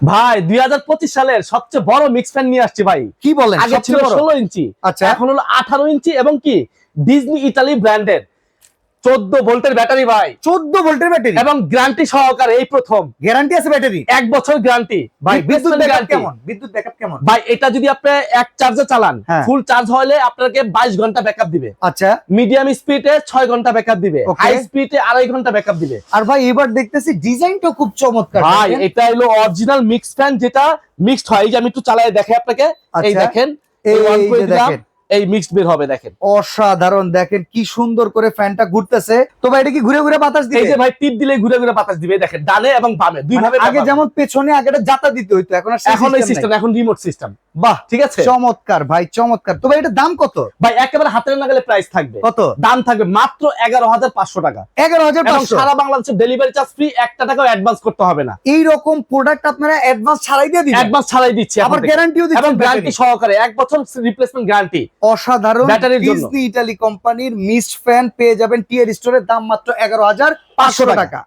ভাই দুই হাজার পঁচিশ সালের সবচেয়ে বড় মিক্স ফ্যান নিয়ে আসছি ভাই। কি বলেন? আগে ছিল ষোলো ইঞ্চি আচ্ছা। এখন হলো আঠারো ইঞ্চি এবং কি? ডিজনি ইতালি ব্র্যান্ডের চোদ্দ ভোল্টের ব্যাটারি ভাই। 14 ভোল্টের ব্যাটারি। এবং গ্যারান্টি সহকারে এই প্রথম। গ্যারান্টি আছে ব্যাটারি এক বছর গ্যারান্টি। ভাই বিদ্যুৎ ব্যাকআপ কেমন? বিদ্যুৎ ব্যাকআপ কেমন? ভাই এটা যদি আপনি এক চার্জে চালান হ্যাঁ। ফুল চার্জ হলে আপনাকে বাইশ ঘণ্টা ব্যাকআপ দিবে। আচ্ছা। মিডিয়াম স্পিডে ছয় ঘণ্টা ব্যাকআপ দিবে। হাই স্পিডে আড়াই ঘণ্টা ব্যাকআপ দিবে। আর ভাই এবার দেখতেছি ডিজাইনটা খুব চমৎকার ভাই এটা হলো অরিজিনাল মিক্স ফ্যান যেটা মিক্সড হয়। এই যে আমি একটু চালাই দেখাই আপনাকে। এই আচ্ছা। দেখেন। এই on করে দিলাম, এই মিক্সড বের হবে দেখেন। অসাধারণ দেখেন কি সুন্দর করে ফ্যানটা ঘুরতেছে। তো ভাই এটা কি ঘুরে ঘুরে বাতাস দিবে? এই যে ভাই টিপ দিলে ঘুরে ঘুরে বাতাস দিবে দেখেন ডানে এবং বামে দুই মানে ভাবে আগে যেমন পেছনে আগে এটা জাতা দিতে হইতো এখন আর এখন এই সিস্টেম। এখন রিমোট সিস্টেম বাহ ঠিক আছে? চমৎকার ভাই চমৎকার। তো ভাই এটার দাম কত? ভাই একেবারে হাতের নাগালে প্রাইস থাকবে। কত? দাম থাকবে মাত্র এগারো হাজার পাঁচশো টাকা। এগারো হাজার সারা বাংলাদেশের ডেলিভারি চার্জ ফ্রি একটা টাকাও অ্যাডভান্স করতে হবে না। এই রকম প্রোডাক্ট আপনারা অ্যাডভান্স ছাড়াই দিয়ে দিবেন? অ্যাডভান্স ছাড়াই দিচ্ছি আবার। গ্যারান্টিও এবং গ্যারান্টি সহকারে এক বছর রিপ্লেসমেন্ট গ্যারান্টি অসাধারণ ডিজনি ইটালি কোম্পানির মিস ফ্যান পেয়ে যাবেন টিয়ার স্টোরের দাম মাত্র এগারো হাজার পাঁচশো টাকা।